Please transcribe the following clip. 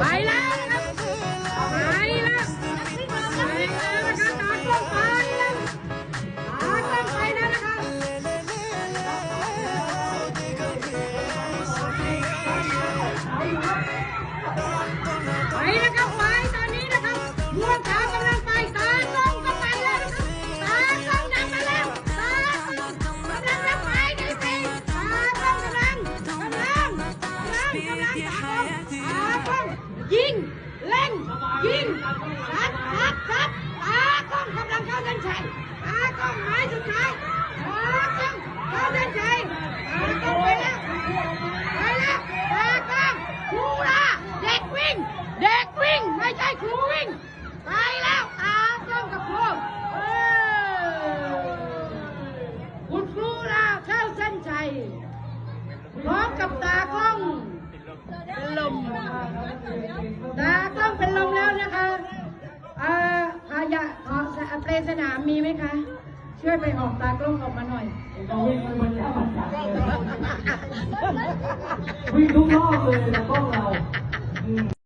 ไปแล้วนะครับไปแล้วไปแล้วนะครับตากล้องไปแล้วตากล้องไปแล้วนะครับไป ตาก้องยิงเล่นยิงชัดชัดชัดตาก้องกำลังเข้าเส้นชัยตาก้องหมายสุดท้ายตาก้องเข้าเส้นชัยตาก้องไปแล้วไปแล้วตาก้องครูละเด็กวิ่ง เด็กวิ่งไม่ใช่ครูวิ่งไปแล้วตาก้องกับครูคุณครูละเข้าเส้นชัยพร้อมกับ ตาต้องเป็นลมแล้วนะคะเอ่อขยะขอเปลสนามมีไหมคะ ช่วยไปออกตากล้องออกมาหน่อย วิ่งลยวิ่งทุกรอบเลยนะ